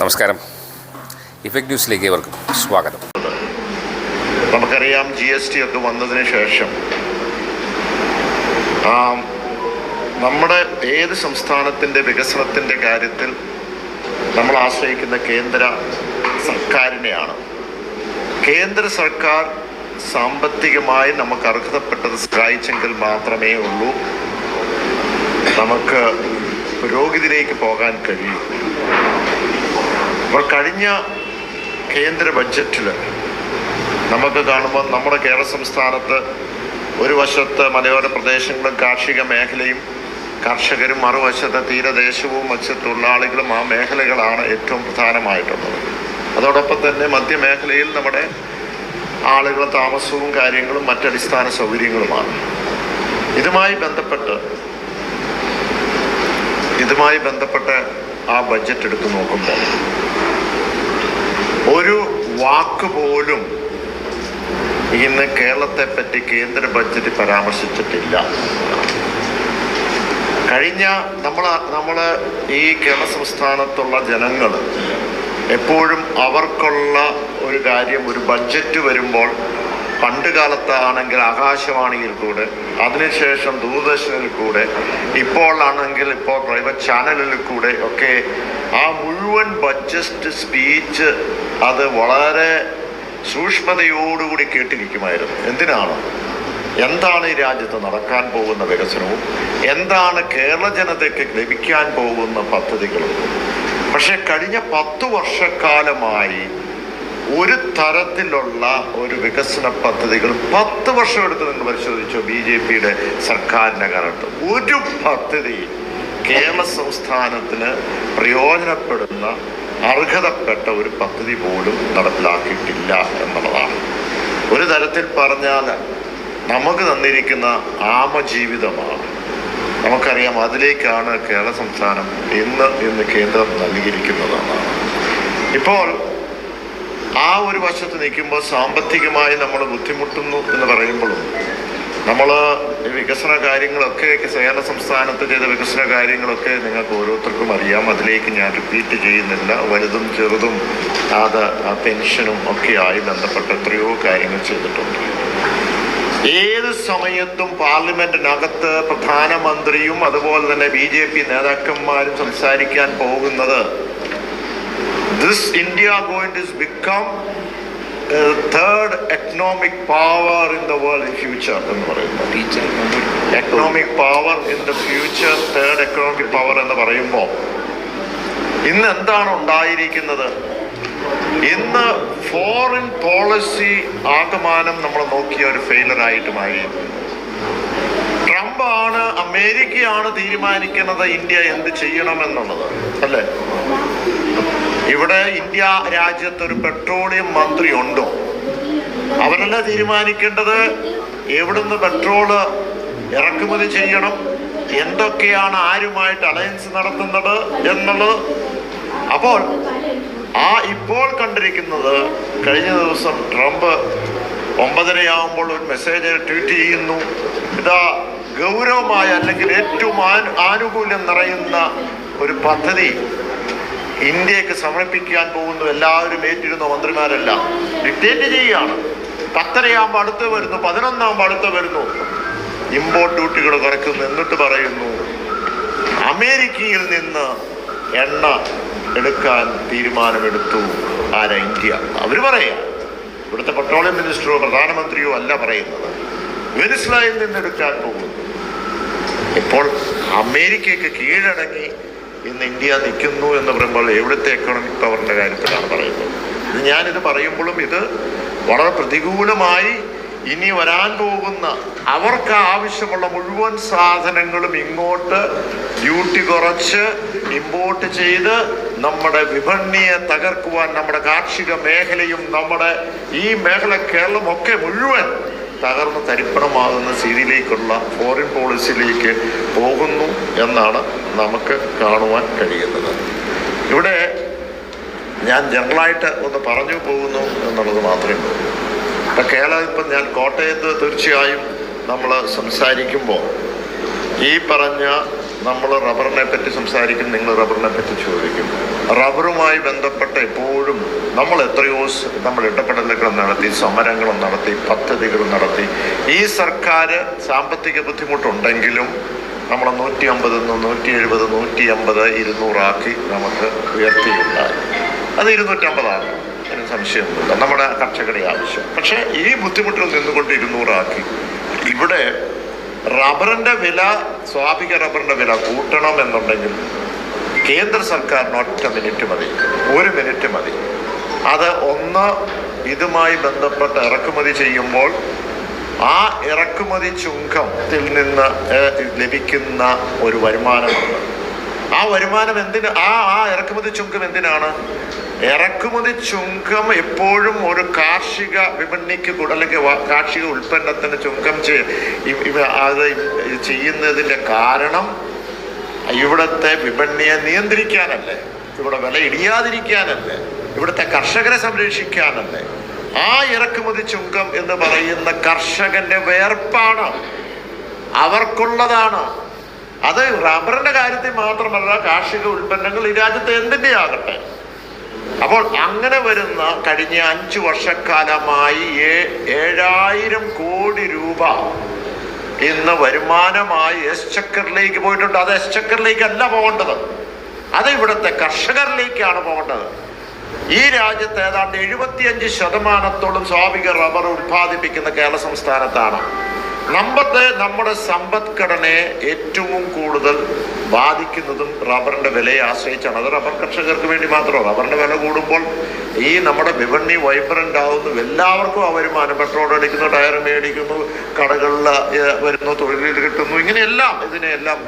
നമസ്കാരം. ഇഫക്ട് ന്യൂസിലേക്ക് ഇവർക്കും സ്വാഗതം. നമുക്കറിയാം ജി എസ് ടി ഒക്കെ വന്നതിന് ശേഷം നമ്മുടെ ഏത് സംസ്ഥാനത്തിന്റെ വികസനത്തിന്റെ കാര്യത്തിൽ നമ്മൾ ആശ്രയിക്കുന്ന കേന്ദ്ര സർക്കാരിനെയാണ്. കേന്ദ്ര സർക്കാർ സാമ്പത്തികമായി നമുക്ക് അർഹതപ്പെട്ടത് സഹായിച്ചെങ്കിൽ മാത്രമേ ഉള്ളൂ. നമുക്ക് പുരോഗതിയിലേക്ക് പോകാൻ കഴിയൂ. അപ്പോൾ കഴിഞ്ഞ കേന്ദ്ര ബഡ്ജറ്റിൽ നമുക്ക് കാണുമ്പോൾ നമ്മുടെ കേരള സംസ്ഥാനത്ത് ഒരു വശത്ത് മലയോര പ്രദേശങ്ങളും കാർഷിക മേഖലയും കർഷകരും മറുവശത്ത് തീരദേശവും മത്സ്യത്തൊഴിലാളികളും ആ മേഖലകളാണ് ഏറ്റവും പ്രധാനമായിട്ടുള്ളത്. അതോടൊപ്പം തന്നെ മധ്യമേഖലയിൽ നമ്മുടെ ആളുകൾ താമസവും കാര്യങ്ങളും മറ്റടിസ്ഥാന സൗകര്യങ്ങളുമാണ്. ഇതുമായി ബന്ധപ്പെട്ട് ഇതുമായി ബന്ധപ്പെട്ട് ആ ബഡ്ജറ്റ് എടുത്തു നോക്കുമ്പോൾ ഒരു വാക്ക് പോലും ഇന്ന് കേരളത്തെ പറ്റി കേന്ദ്ര ബഡ്ജറ്റ് പരാമർശിച്ചിട്ടില്ല. കഴിഞ്ഞ നമ്മൾ നമ്മൾ ഈ കേരള സംസ്ഥാനത്തുള്ള ജനങ്ങൾ എപ്പോഴും അവർക്കുള്ള ഒരു കാര്യം ഒരു ബഡ്ജറ്റ് വരുമ്പോൾ പണ്ട് കാലത്താണെങ്കിൽ ആകാശവാണിയിൽ കൂടെ അതിനുശേഷം ദൂരദർശനിൽ കൂടെ ഇപ്പോൾ ആണെങ്കിൽ ഇപ്പോൾ പ്രൈവറ്റ് ചാനലിൽ കൂടെ ഒക്കെ ആ മുഴുവൻ ബജസ്റ്റ് സ്പീച്ച് അത് വളരെ സൂക്ഷ്മതയോടുകൂടി കേട്ടിരിക്കുമായിരുന്നു. എന്തിനാണ്? എന്താണ് ഈ രാജ്യത്ത് നടക്കാൻ പോകുന്ന വികസനവും? എന്താണ് കേരള ജനതയ്ക്ക് ലഭിക്കാൻ പോകുന്ന പദ്ധതികളും? പക്ഷെ കഴിഞ്ഞ പത്ത് വർഷക്കാലമായി ഒരു തരത്തിലുള്ള ഒരു വികസന പദ്ധതികൾ പത്ത് വർഷം എടുത്ത് നിങ്ങൾ പരിശോധിച്ചു? ബി ജെ പിയുടെ സർക്കാരിന്റെ കാലത്ത് ഒരു പദ്ധതി കേരള സംസ്ഥാനത്തിന് പ്രയോജനപ്പെടുന്ന അർഹതപ്പെട്ട ഒരു പദ്ധതി പോലും നടപ്പിലാക്കിയിട്ടില്ല എന്നുള്ളതാണ്. ഒരു തരത്തിൽ പറഞ്ഞാൽ നമുക്ക് തന്നിരിക്കുന്ന ആമജീവിതമാണ്. നമുക്കറിയാം അതിലേക്കാണ് കേരള സംസ്ഥാനം ഇന്ന് ഇന്ന് കേന്ദ്രം നൽകിയിരിക്കുന്നതാണ്. ഇപ്പോൾ ആ ഒരു വശത്ത് നിൽക്കുമ്പോൾ സാമ്പത്തികമായി നമ്മൾ ബുദ്ധിമുട്ടുന്നു എന്ന് പറയുമ്പോഴും നമ്മൾ വികസന കാര്യങ്ങളൊക്കെ കേരള സംസ്ഥാനത്ത് ചെയ്ത വികസന കാര്യങ്ങളൊക്കെ നിങ്ങൾക്ക് ഓരോരുത്തർക്കും അറിയാം. അതിലേക്ക് ഞാൻ റിപ്പീറ്റ് ചെയ്യുന്നില്ല. വലുതും ചെറുതും അത് പെൻഷനും ഒക്കെ ആയി ബന്ധപ്പെട്ട എത്രയോ കാര്യങ്ങൾ ചെയ്തിട്ടുണ്ട്. ഏത് സമയത്തും പാർലമെന്റിനകത്ത് പ്രധാനമന്ത്രിയും അതുപോലെ തന്നെ ബി ജെ പി നേതാക്കന്മാരും സംസാരിക്കാൻ പോകുന്നത് this India going to become third economic power in the world in future എന്ന് പറയുന്നത് economic power in the future third economic power എന്ന് പറയുമ്പോൾ ഇന്ന് എന്താണ് ഉണ്ടായിരിക്കുന്നത്? ഇന്ന് ഫോറിൻ പോളിസി ആകമാനം നമ്മൾ നോക്കിയ ഒരു ഫെയിലർ ആയിട്ട് മാറി ട്രംപ് ആണ് അമേരിക്കയാണ് തീരുമാനിക്കുന്നത് ഇന്ത്യ എന്ത് ചെയ്യണമെന്നുള്ളത് അല്ലേ? ഇവിടെ ഇന്ത്യ രാജ്യത്ത് ഒരു പെട്രോളിയം മന്ത്രി ഉണ്ടോ അവരല്ല തീരുമാനിക്കേണ്ടത്? എവിടുന്ന് പെട്രോൾ ഇറക്കുമതി ചെയ്യണം? എന്തൊക്കെയാണ് ആരുമായിട്ട് അലയൻസ് നടത്തുന്നത് എന്നുള്ളത്? അപ്പോൾ ആ ഇപ്പോൾ കണ്ടിരിക്കുന്നത് കഴിഞ്ഞ ദിവസം ട്രംപ് ഒമ്പതരയാകുമ്പോൾ ഒരു മെസ്സേജ് ട്വീറ്റ് ചെയ്യുന്നു. ഇതാ ഗൗരവമായ അല്ലെങ്കിൽ ഏറ്റവും ആനുകൂല്യം നിറയുന്ന ഒരു പദ്ധതി ഇന്ത്യയ്ക്ക് സമർപ്പിക്കാൻ പോകുന്നു എല്ലാവരും ഏറ്റിരുന്ന മന്ത്രിമാരല്ല. ഡിക്റ്റേറ്റ് ചെയ്യുകയാണ്. പത്തരയാകുമ്പോൾ അടുത്ത് വരുന്നു പതിനൊന്നാകുമ്പോൾ അടുത്ത് വരുന്നു. ഇമ്പോർട്ട് ഡ്യൂട്ടികൾ കുറയ്ക്കുന്നു എന്നിട്ട് പറയുന്നു അമേരിക്കയിൽ നിന്ന് എണ്ണ എടുക്കാൻ തീരുമാനമെടുത്തു. ആരാ ഇന്ത്യ? അവർ പറയാ. ഇവിടുത്തെ പെട്രോളിയം മിനിസ്റ്ററോ പ്രധാനമന്ത്രിയോ അല്ല പറയുന്നത്. വെനിസ്ലയിൽ നിന്ന് എടുക്കാൻ പോകുന്നു. ഇപ്പോൾ അമേരിക്കയ്ക്ക് കീഴടങ്ങി ഇന്ന് ഇന്ത്യ നിൽക്കുന്നു എന്ന് പറയുമ്പോൾ എവിടുത്തെ എക്കണോമിക് പവറിന്റെ കാര്യത്തിലാണ് പറയുന്നത്? ഇത് ഞാനിത് പറയുമ്പോഴും ഇത് വളരെ പ്രതികൂലമായി ഇനി വരാൻ പോകുന്ന അവർക്ക് ആവശ്യമുള്ള മുഴുവൻ സാധനങ്ങളും ഇങ്ങോട്ട് ഡ്യൂട്ടി കുറച്ച് ഇമ്പോർട്ട് ചെയ്ത് നമ്മുടെ വിപണിയെ തകർക്കുവാൻ നമ്മുടെ കാർഷിക മേഖലയും നമ്മുടെ ഈ മേഖല കേരളമൊക്കെ മുഴുവൻ തകർന്ന് തരിപ്പണമാകുന്ന സ്ഥിതിയിലേക്കുള്ള ഫോറിൻ പോളിസിയിലേക്ക് പോകുന്നു എന്നാണ് നമുക്ക് കാണുവാൻ കഴിയുന്നത്. ഇവിടെ ഞാൻ ജനറലായിട്ട് ഒന്ന് പറഞ്ഞു പോകുന്നു എന്നുള്ളത് മാത്രമേ ഉള്ളൂ. ഇപ്പം കേരളം ഇപ്പം ഞാൻ കോട്ടയത്ത് തീർച്ചയായും നമ്മൾ സംസാരിക്കുമ്പോൾ ഈ പറഞ്ഞ നമ്മൾ റബ്ബറിനെ പറ്റി സംസാരിക്കും നിങ്ങൾ റബ്ബറിനെ പറ്റി ചോദിക്കും. റബ്ബറുമായി ബന്ധപ്പെട്ട എപ്പോഴും നമ്മൾ എത്രയോ നമ്മൾ ഇടപെടലുകൾ നടത്തി സമരങ്ങളും നടത്തി പദ്ധതികൾ നടത്തി. ഈ സർക്കാർ സാമ്പത്തിക ബുദ്ധിമുട്ടുണ്ടെങ്കിലും നമ്മൾ നൂറ്റി അമ്പത് നൂറ്റി എഴുപത് നൂറ്റി അമ്പത് ഇരുന്നൂറാക്കി നമുക്ക് ഉയർത്തിയുണ്ടായി. അത് ഇരുന്നൂറ്റമ്പതാണ്. അതിന് സംശയമൊന്നുമില്ല നമ്മുടെ കർഷകരുടെ ആവശ്യം. പക്ഷേ ഈ ബുദ്ധിമുട്ടിൽ നിന്നുകൊണ്ട് ഇരുന്നൂറാക്കി. ഇവിടെ റബ്ബറിന്റെ വില സ്വാഭാവിക റബ്ബറിന്റെ വില കൂട്ടണം എന്നുണ്ടെങ്കിൽ കേന്ദ്ര സർക്കാരിന് ഒറ്റ മിനിറ്റ് മതി. ഒരു മിനിറ്റ് മതി. അത് ഒന്ന് ഇതുമായി ബന്ധപ്പെട്ട് ഇറക്കുമതി ചെയ്യുമ്പോൾ ആ ഇറക്കുമതി ചുങ്കത്തിൽ നിന്ന് ലഭിക്കുന്ന ഒരു വരുമാനമുണ്ട്. ആ വരുമാനം എന്തിന് ആ ആ ഇറക്കുമതി ചുങ്കം എന്തിനാണ്? ഇറക്കുമതി ചുങ്കം എപ്പോഴും ഒരു കാർഷിക വിപണിക്ക് അല്ലെങ്കിൽ കാർഷിക ഉൽപ്പന്നത്തിന് ചുങ്കം അത് ചെയ്യുന്നതിന്റെ കാരണം ഇവിടുത്തെ വിപണിയെ നിയന്ത്രിക്കാനല്ലേ? ഇവിടെ വില ഇടിയാതിരിക്കാനല്ലേ? ഇവിടുത്തെ കർഷകരെ സംരക്ഷിക്കാനല്ലേ? ആ ഇറക്കുമതി ചുങ്കം എന്ന് പറയുന്ന കർഷകന്റെ വേർപ്പാണ് അവർക്കുള്ളതാണ്. അത് റബ്ബറിന്റെ കാര്യത്തിൽ മാത്രമല്ല കാർഷിക ഉൽപ്പന്നങ്ങൾ ഈ രാജ്യത്ത് എന്തിന്റെ ആകട്ടെ അപ്പോൾ അങ്ങനെ വരുന്ന കഴിഞ്ഞ അഞ്ചു വർഷക്കാലമായി ഏഴായിരം കോടി രൂപ ഇന്ന് വരുമാനമായി എസ് ചക്കറിലേക്ക് പോയിട്ടുണ്ട്. അത് എസ് ചക്കറിലേക്ക് അല്ല പോകേണ്ടത്. അത് ഇവിടുത്തെ കർഷകരിലേക്കാണ് പോകേണ്ടത്. ഈ രാജ്യത്ത് ഏതാണ്ട് എഴുപത്തിയഞ്ച് ശതമാനത്തോളം സ്വാഭാവിക റബ്ബർ ഉത്പാദിപ്പിക്കുന്ന കേരള സംസ്ഥാനത്താണ്. നമ്മത്തെ നമ്മുടെ സമ്പദ്ഘടനയെ ഏറ്റവും കൂടുതൽ ബാധിക്കുന്നതും റബ്ബറിന്റെ വിലയെ ആശ്രയിച്ചാണ്. അത് റബ്ബർ കർഷകർക്ക് വേണ്ടി മാത്രമാണ് റബ്ബറിന്റെ വില കൂടുമ്പോൾ ഈ നമ്മുടെ വിപണി വൈബ്രന്റ് ആവുന്നു. എല്ലാവർക്കും ആ വരുമാനം. പെട്രോൾ അടിക്കുന്നു ടയർ മേടിക്കുന്നു കടകളിൽ വരുന്നു തൊഴിലിൽ കിട്ടുന്നു. ഇങ്ങനെയെല്ലാം ഇതിനെയെല്ലാം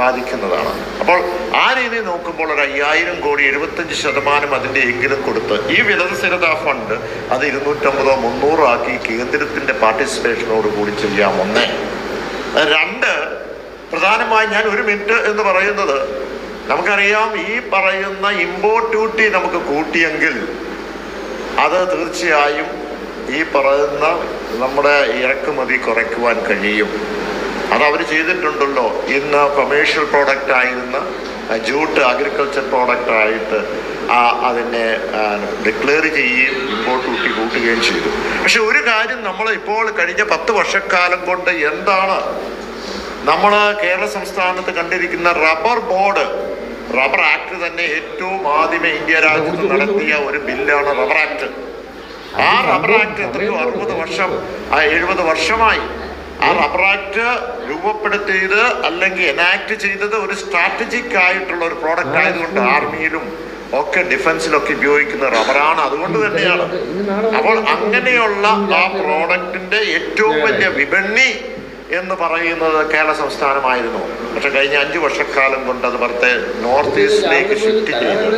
ബാധിക്കുന്നതാണ്. അപ്പോൾ ആ രീതിയിൽ നോക്കുമ്പോൾ ഒരു അയ്യായിരം കോടി എഴുപത്തഞ്ച് ശതമാനം അതിന്റെ എങ്കിലും കൊടുത്ത് ഈ വിലസ്ഥിരതാ ഫണ്ട് അത് ഇരുന്നൂറ്റമ്പതോ മുന്നൂറോ ആക്കി കേന്ദ്രത്തിന്റെ പാർട്ടിസിപ്പേഷനോട് കൂടി ചെയ്യാം ഒന്ന്. രണ്ട് പ്രധാനമായും ഞാൻ ഒരു മിനിറ്റ് എന്ന് പറയുന്നത് നമുക്കറിയാം ഈ പറയുന്ന ഇമ്പോർട്ട് ഡ്യൂട്ടി നമുക്ക് കൂട്ടിയെങ്കിൽ അത് തീർച്ചയായും ഈ പറയുന്ന നമ്മുടെ ഇറക്കുമതി കുറയ്ക്കുവാൻ കഴിയും. അത് അവർ ചെയ്തിട്ടുണ്ടല്ലോ. ഇന്ന് കൊമേഴ്ഷ്യൽ പ്രോഡക്റ്റ് ആയിരുന്ന ജൂട്ട് അഗ്രികൾച്ചർ പ്രോഡക്റ്റ് ആയിട്ട് ആ അതിനെ ഡിക്ലെയർ ചെയ്യുകയും ഇമ്പോർട്ട് കൂട്ടി കൂട്ടുകയും ചെയ്തു. പക്ഷെ ഒരു കാര്യം നമ്മൾ ഇപ്പോൾ കഴിഞ്ഞ പത്ത് വർഷക്കാലം കൊണ്ട് എന്താണ്? നമ്മൾ കേരള സംസ്ഥാനത്ത് കണ്ടിരിക്കുന്ന റബ്ബർ ബോർഡ് റബ്ബർ ആക്ട് തന്നെ ഏറ്റവും ആദ്യമേ ഇന്ത്യ രാജ്യത്ത് നടത്തിയ ഒരു ബില്ലാണ് റബ്ബർ ആക്ട്. ആ റബ്ബർ ആക്ട് എത്രയോ അറുപത് വർഷം ആ എഴുപത് വർഷമായി. ആ റബ്ബർ ആക്ട് രൂപപ്പെടുത്തിയത് അല്ലെങ്കിൽ എനാക്ട് ചെയ്തത് ഒരു സ്ട്രാറ്റജിക് ആയിട്ടുള്ള ഒരു പ്രോഡക്റ്റ് ആയതുകൊണ്ട് ആർമിയിലും ഒക്കെ ഡിഫൻസിലൊക്കെ ഉപയോഗിക്കുന്ന റബ്ബറാണ്. അതുകൊണ്ട് തന്നെയാണ്. അപ്പോൾ അങ്ങനെയുള്ള ആ പ്രോഡക്റ്റിന്റെ ഏറ്റവും വലിയ വിപണി എന്ന് പറയുന്നത് കേരള സംസ്ഥാനമായിരുന്നു. പക്ഷെ കഴിഞ്ഞ അഞ്ചു വർഷക്കാലം കൊണ്ട് അത് പുറത്തെ നോർത്ത് ഈസ്റ്റിലേക്ക് ഷിഫ്റ്റ് ചെയ്തു.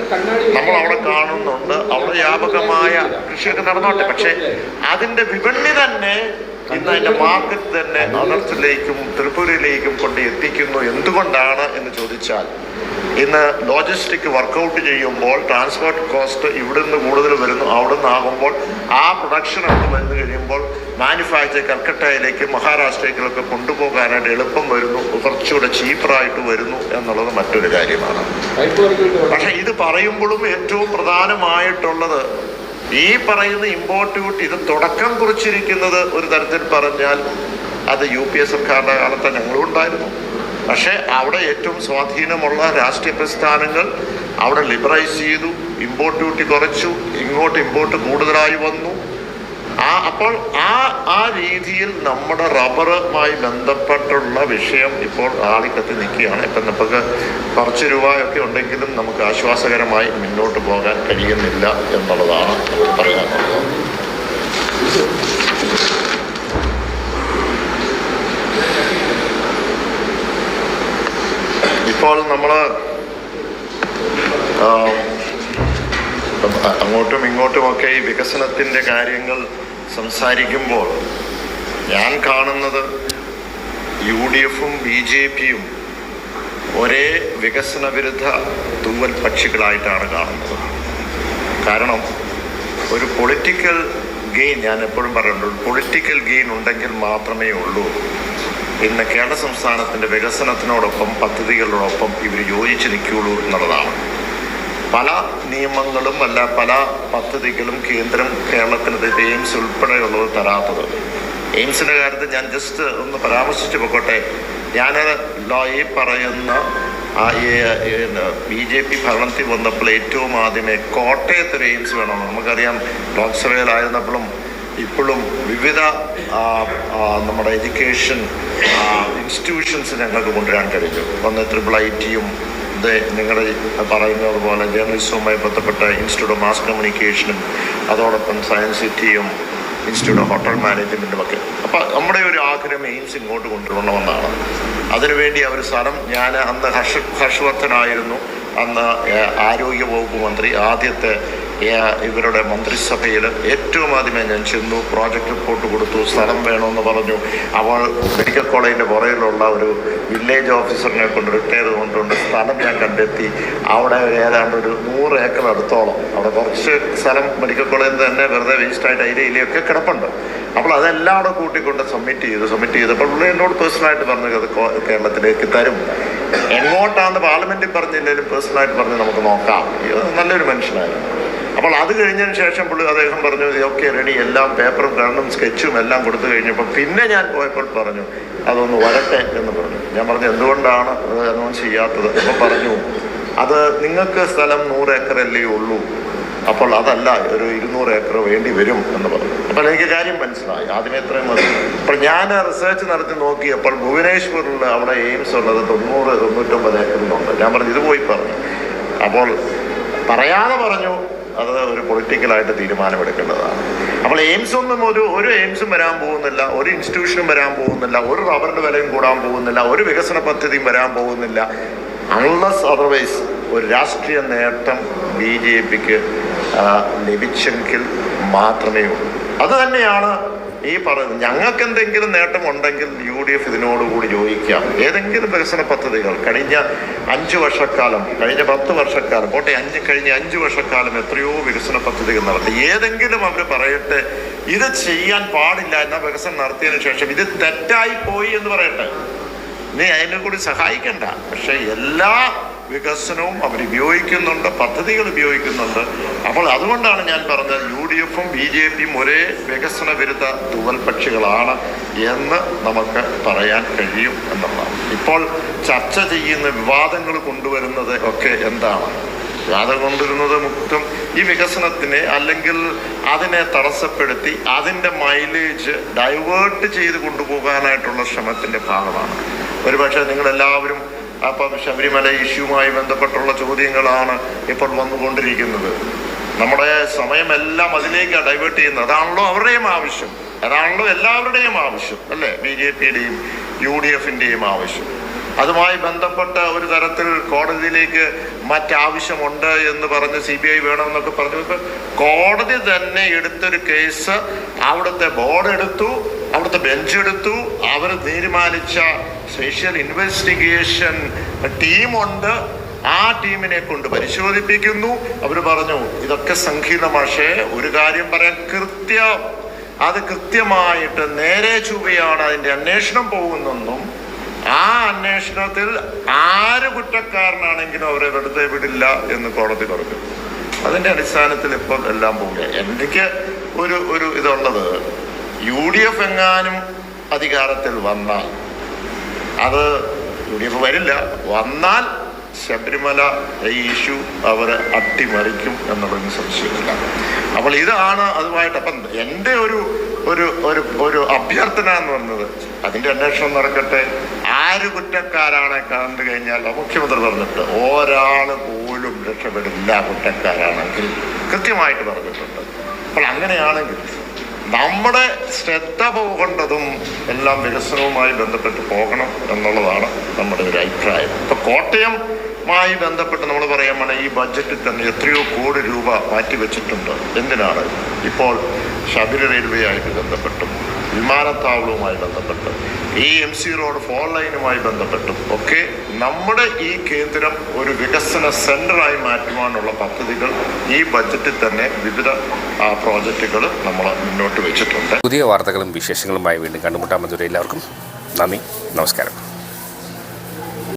നമ്മൾ അവിടെ കാണുന്നുണ്ട്. അവിടെ വ്യാപകമായ കൃഷിയൊക്കെ നടന്നോട്ടെ. പക്ഷെ അതിന്റെ വിപണി തന്നെ ഇന്ന് അതിന്റെ മാർക്കറ്റ് തന്നെ അനർത്തിലേക്കും ത്രിപുരയിലേക്കും കൊണ്ട് എത്തിക്കുന്നു. എന്തുകൊണ്ടാണ് എന്ന് ചോദിച്ചാൽ ഇന്ന് ലോജിസ്റ്റിക് വർക്കൗട്ട് ചെയ്യുമ്പോൾ ട്രാൻസ്പോർട്ട് കോസ്റ്റ് ഇവിടുന്ന് കൂടുതൽ വരുന്നു അവിടുന്ന് ആകുമ്പോൾ ആ പ്രൊഡക്ഷൻ അവിടെ വന്നു കഴിയുമ്പോൾ മാനുഫാക്ചർ കൽക്കട്ടയിലേക്ക് മഹാരാഷ്ട്രയിലേക്കൊക്കെ കൊണ്ടുപോകാനായിട്ട് എളുപ്പം വരുന്നു കുറച്ചുകൂടെ ചീപ്പറായിട്ട് വരുന്നു എന്നുള്ളത് മറ്റൊരു കാര്യമാണ്. പക്ഷേ ഇത് പറയുമ്പോഴും ഏറ്റവും പ്രധാനമായിട്ടുള്ളത് ഈ പറയുന്ന ഇമ്പോർട്ട് ഡ്യൂട്ടി ഇത് തുടക്കം കുറിച്ചിരിക്കുന്നത് ഒരു തരത്തിൽ പറഞ്ഞാൽ അത് യു പി എ സർക്കാരിന്റെ കാലത്ത് ഞങ്ങളും ഉണ്ടായിരുന്നു. പക്ഷേ അവിടെ ഏറ്റവും സ്വാധീനമുള്ള രാഷ്ട്രീയ പ്രസ്ഥാനങ്ങൾ അവിടെ ലിബറൈസ് ചെയ്തു ഇമ്പോർട്ട് ഡ്യൂട്ടി കുറച്ചു ഇങ്ങോട്ട് ഇമ്പോർട്ട് കൂടുതലായി വന്നു. ആ അപ്പോൾ ആ ആ രീതിയിൽ നമ്മുടെ റബ്ബറുമായി ബന്ധപ്പെട്ടുള്ള വിഷയം ഇപ്പോൾ ആളിക്കത്തി നിൽക്കുകയാണ്. ഇപ്പം നമുക്ക് കുറച്ച് രൂപയൊക്കെ ഉണ്ടെങ്കിലും നമുക്ക് ആശ്വാസകരമായി മുന്നോട്ട് പോകാൻ കഴിയുന്നില്ല എന്നുള്ളതാണ് പറയാനുള്ളത്. ഇപ്പോൾ നമ്മൾ അങ്ങോട്ടും ഇങ്ങോട്ടുമൊക്കെ ഈ വികസനത്തിന്റെ കാര്യങ്ങൾ സംസാരിക്കുമ്പോൾ ഞാൻ കാണുന്നത് യു ഡി എഫും ബി ജെ പിയും ഒരേ വികസന വിരുദ്ധ തൂവൽ പക്ഷികളായിട്ടാണ് കാണുന്നത്. കാരണം ഒരു പൊളിറ്റിക്കൽ ഗെയിൻ ഞാൻ എപ്പോഴും പറയുന്നുണ്ട് പൊളിറ്റിക്കൽ ഗെയിൻ ഉണ്ടെങ്കിൽ മാത്രമേ ഉള്ളൂ. ഇന്ന് കേരള സംസ്ഥാനത്തിന്റെ വികസനത്തിനോടൊപ്പം പദ്ധതികളോടൊപ്പം ഇവർ യോജിച്ച് നിൽക്കുകയുള്ളൂ എന്നുള്ളതാണ്. പല നിയമങ്ങളും അല്ല പല പദ്ധതികളും കേന്ദ്രം കേരളത്തിന് എയിംസ് ഉൾപ്പെടെയുള്ളത് തരാത്തത്. എയിംസിന്റെ കാര്യത്തിൽ ഞാൻ ജസ്റ്റ് ഒന്ന് പരാമർശിച്ചു പൊക്കോട്ടെ. ഞാൻ ലോയി പറയുന്ന ബി ജെ പി ഭരണത്തിൽ വന്നപ്പോൾ ഏറ്റവും ആദ്യമേ കോട്ടയത്ത് ഒരു എയിംസ് വേണം നമുക്കറിയാം ലോക്സഭയിലായിരുന്നപ്പോഴും ഇപ്പോഴും വിവിധ നമ്മുടെ എഡ്യൂക്കേഷൻ ഇൻസ്റ്റിറ്റ്യൂഷൻസ് ഞങ്ങൾക്ക് കൊണ്ടുവരാൻ കഴിഞ്ഞു. ഒന്ന് ട്രിപ്പിൾ ഐ ടിയും നിങ്ങളുടെ പറയുന്നത് പോലെ ജേർണലിസവുമായി ബന്ധപ്പെട്ട ഇൻസ്റ്റിറ്റ്യൂട്ട് ഓഫ് മാസ് കമ്മ്യൂണിക്കേഷനും അതോടൊപ്പം സയൻസ് സിറ്റിയും ഇൻസ്റ്റിറ്റ്യൂട്ട് ഓഫ് ഹോട്ടൽ മാനേജ്മെന്റും ഒക്കെ അപ്പോൾ നമ്മുടെ ഒരു ആഗ്രഹം എയിംസ് ഇങ്ങോട്ട് കൊണ്ടുവരണമെന്നാണ്. അതിനുവേണ്ടി അവർ സ്ഥലം ഞാൻ അന്ന് ഹർഷ ഹർഷവർദ്ധനായിരുന്നു അന്ന് ആരോഗ്യ വകുപ്പ് മന്ത്രി ആദ്യത്തെ ഇവരുടെ മന്ത്രിസഭയിൽ ഏറ്റവും ആദ്യമേ ഞാൻ ചെന്നു പ്രോജക്റ്റ് റിപ്പോർട്ട് കൊടുത്തു സ്ഥലം വേണമെന്ന് പറഞ്ഞു. അവൾ മെഡിക്കൽ കോളേജിന്റെ പുറകിലുള്ള ഒരു വില്ലേജ് ഓഫീസറിനെ കൊണ്ട് റിട്ടയർ കൊണ്ടുകൊണ്ട് സ്ഥലം ഞാൻ കണ്ടെത്തി. അവിടെ ഏതാണ്ട് ഒരു നൂറ് ഏക്കർ അടുത്തോളം. അവിടെ കുറച്ച് സ്ഥലം മെഡിക്കൽ കോളേജിൽ തന്നെ വെറുതെ വേസ്റ്റായിട്ട് അതിലെ ഇലയൊക്കെ കിടപ്പുണ്ട്. അപ്പോൾ അതെല്ലാം കൂടെ കൂട്ടിക്കൊണ്ട് സബ്മിറ്റ് ചെയ്തു സബ്മിറ്റ് ചെയ്തപ്പോൾ പുള്ളി എന്നോട് പേഴ്സണലായിട്ട് പറഞ്ഞു അത് കേരളത്തിലേക്ക് തരും. എങ്ങോട്ടാണെന്ന് പാർലമെന്റിൽ പറഞ്ഞില്ലെങ്കിലും പേഴ്സണലായിട്ട് പറഞ്ഞ് നമുക്ക് നോക്കാം. നല്ലൊരു മനുഷ്യനായിരുന്നു. അപ്പോൾ അത് കഴിഞ്ഞതിന് ശേഷം പുള്ളി അദ്ദേഹം പറഞ്ഞു ഓക്കെ റെഡി എല്ലാം പേപ്പറും കണ്ണും സ്കെച്ചും എല്ലാം കൊടുത്തു കഴിഞ്ഞപ്പോൾ പിന്നെ ഞാൻ പോയപ്പോൾ പറഞ്ഞു അതൊന്ന് വരട്ടെ എന്ന് പറഞ്ഞു. ഞാൻ പറഞ്ഞു എന്തുകൊണ്ടാണ് അത് അനൗൺസ് ചെയ്യാത്തത്? അപ്പോൾ പറഞ്ഞു അത് നിങ്ങൾക്ക് സ്ഥലം നൂറ് ഏക്കറല്ലേ ഉള്ളൂ. അപ്പോൾ അതല്ല ഒരു ഇരുന്നൂറ് ഏക്കർ വേണ്ടി വരും എന്ന് പറഞ്ഞു. അപ്പോൾ എനിക്ക് കാര്യം മനസ്സിലായി. ആദ്യമേ ഇത്രയും മതി. അപ്പോൾ ഞാൻ റിസർച്ച് നടത്തി നോക്കിയപ്പോൾ ഭുവനേശ്വറിൽ അവിടെ എയിംസ് ഉള്ളത് തൊണ്ണൂറ് തൊണ്ണൂറ്റൊമ്പത് ഏക്കറിലുണ്ട്. ഞാൻ പറഞ്ഞു ഇത് പോയി പറഞ്ഞു. അപ്പോൾ പറയാതെ പറഞ്ഞു അത് ഒരു പൊളിറ്റിക്കലായിട്ട് തീരുമാനമെടുക്കേണ്ടതാണ്. അപ്പോൾ എയിംസ് ഒന്നും ഒരു ഒരു എയിംസും വരാൻ പോകുന്നില്ല ഒരു ഇൻസ്റ്റിറ്റ്യൂഷനും വരാൻ പോകുന്നില്ല ഒരു റബ്ബറിന്റെ വിലയും കൂടാൻ പോകുന്നില്ല ഒരു വികസന പദ്ധതിയും വരാൻ പോകുന്നില്ല. അൺലസ് അതർവൈസ് ഒരു രാഷ്ട്രീയ നേട്ടം ബി ജെ പിക്ക് ലഭിച്ചെങ്കിൽ മാത്രമേ ഉള്ളൂ. അത് തന്നെയാണ് ഈ പറയുന്നത് ഞങ്ങൾക്ക് എന്തെങ്കിലും നേട്ടം ഉണ്ടെങ്കിൽ യു ഡി എഫ് ഇതിനോടുകൂടി യോജിക്കാം. ഏതെങ്കിലും വികസന പദ്ധതികൾ കഴിഞ്ഞ അഞ്ച് വർഷക്കാലം കഴിഞ്ഞ പത്ത് വർഷക്കാലം പോട്ടെ അഞ്ച് കഴിഞ്ഞ അഞ്ച് വർഷക്കാലം എത്രയോ വികസന പദ്ധതികൾ നടത്തി. ഏതെങ്കിലും അവർ പറയട്ടെ ഇത് ചെയ്യാൻ പാടില്ല എന്ന വികസനം നടത്തിയതിനു ശേഷം ഇത് തെറ്റായി പോയി എന്ന് പറയട്ടെ. നീ അതിനെ കൂടി സഹായിക്കണ്ട. പക്ഷെ എല്ലാ വികസനവും അവർ ഉപയോഗിക്കുന്നുണ്ട് പദ്ധതികൾ ഉപയോഗിക്കുന്നുണ്ട്. അപ്പോൾ അതുകൊണ്ടാണ് ഞാൻ പറഞ്ഞത് യു ഡി എഫും ബി ജെ പിയും ഒരേ വികസന വിരുദ്ധ തൂവൽപക്ഷികളാണ് എന്ന് നമുക്ക് പറയാൻ കഴിയും എന്നുള്ളതാണ്. ഇപ്പോൾ ചർച്ച ചെയ്യുന്ന വിവാദങ്ങൾ കൊണ്ടുവരുന്നത് ഒക്കെ എന്താണ്? വിവാദം കൊണ്ടുവരുന്നത് മുക്തം ഈ വികസനത്തിനെ അല്ലെങ്കിൽ അതിനെ തടസ്സപ്പെടുത്തി അതിന്റെ മൈലേജ് ഡൈവേർട്ട് ചെയ്ത് കൊണ്ടുപോകാനായിട്ടുള്ള ശ്രമത്തിന്റെ ഭാഗമാണ്. ഒരുപക്ഷെ നിങ്ങളെല്ലാവരും അപ്പം ശബരിമല ഇഷ്യൂമായി ബന്ധപ്പെട്ടുള്ള ചോദ്യങ്ങളാണ് ഇപ്പോൾ വന്നുകൊണ്ടിരിക്കുന്നത്. നമ്മുടെ സമയമെല്ലാം അതിലേക്കാണ് ഡൈവേർട്ട് ചെയ്യുന്നത്. അതാണല്ലോ അവരുടെയും ആവശ്യം. അതാണല്ലോ എല്ലാവരുടെയും ആവശ്യം അല്ലേ? ബി ജെ പിയുടെയും യു ഡി എഫിന്റെയും ആവശ്യം. അതുമായി ബന്ധപ്പെട്ട ഒരു തരത്തിൽ കോടതിയിലേക്ക് മറ്റാവശ്യമുണ്ട് എന്ന് പറഞ്ഞ് സി ബി ഐ വേണമെന്നൊക്കെ പറഞ്ഞു. കോടതി തന്നെ എടുത്തൊരു കേസ് അവിടുത്തെ ബോർഡ് എടുത്തു അവിടുത്തെ ബെഞ്ച് എടുത്തു. അവർ തീരുമാനിച്ച സ്പെഷ്യൽ ഇൻവെസ്റ്റിഗേഷൻ ടീമുണ്ട്. ആ ടീമിനെ കൊണ്ട് പരിശോധിപ്പിക്കുന്നു. അവർ പറഞ്ഞു ഇതൊക്കെ പക്ഷേ ഒരു കാര്യം പറയാൻ കൃത്യം. അത് കൃത്യമായിട്ട് നേരെ ചുവയാണ് അതിന്റെ അന്വേഷണം പോകുന്നെന്നും ആ അന്വേഷണത്തിൽ ആര് കുറ്റക്കാരനാണെങ്കിലും അവരെ വെറുതെ വിടില്ല എന്ന് കോടതി പറഞ്ഞു. അതിന്റെ അടിസ്ഥാനത്തിൽ ഇപ്പം എല്ലാം പോവുക എനിക്ക് ഒരു ഒരു ഇതുള്ളത്. യു ഡി എഫ് എങ്ങാനും അധികാരത്തിൽ വന്നാൽ അത് യു ഡി എഫ് വരില്ല. വന്നാൽ ശബരിമല ഈ ഇഷ്യു അവർ അട്ടിമറിക്കും എന്നുള്ളതിന് സംശയമില്ല. അപ്പോൾ ഇതാണ് അതുമായിട്ട് അപ്പം എന്റെ ഒരു ഒരു ഒരു ഒരു അഭ്യർത്ഥന എന്ന് പറഞ്ഞത് അതിന്റെ അന്വേഷണം നടക്കട്ടെ. ആര് കുറ്റക്കാരാണ് കണ്ടു കഴിഞ്ഞാൽ മുഖ്യമന്ത്രി പറഞ്ഞിട്ട് ഒരാൾ പോലും രക്ഷപ്പെടില്ല കുറ്റക്കാരാണെങ്കിൽ കൃത്യമായിട്ട് പറഞ്ഞിട്ടുണ്ട്. അപ്പോൾ അങ്ങനെയാണെങ്കിൽ നമ്മുടെ ശ്രദ്ധ പോകേണ്ടതും എല്ലാം വികസനവുമായി ബന്ധപ്പെട്ട് പോകണം എന്നുള്ളതാണ് നമ്മുടെ ഒരു അഭിപ്രായം. ഇപ്പൊ കോട്ടയമായി ബന്ധപ്പെട്ട് നമ്മൾ പറയാൻ ഈ ബഡ്ജറ്റിൽ തന്നെ എത്രയോ കോടി രൂപ മാറ്റിവെച്ചിട്ടുണ്ട്. എന്തിനാണ്? ഇപ്പോൾ ശബരി റെയിൽവേ ആയിട്ട് ബന്ധപ്പെട്ടും വിമാനത്താവളവുമായി ബന്ധപ്പെട്ട് ഈ എം സി റോഡ് ഫോൺ ലൈനുമായി ബന്ധപ്പെട്ടും ഒക്കെ നമ്മുടെ ഈ കേന്ദ്രം ഒരു വികസന സെന്ററായി മാറ്റുവാനുള്ള പദ്ധതികൾ ഈ ബഡ്ജറ്റിൽ തന്നെ വിവിധ പ്രോജക്റ്റുകൾ നമ്മൾ മുന്നോട്ട് വെച്ചിട്ടുണ്ട്. പുതിയ വാർത്തകളും വിശേഷങ്ങളുമായി വീണ്ടും കണ്ടുമുട്ടാൻ മധുര എല്ലാവർക്കും നന്ദി നമസ്കാരം.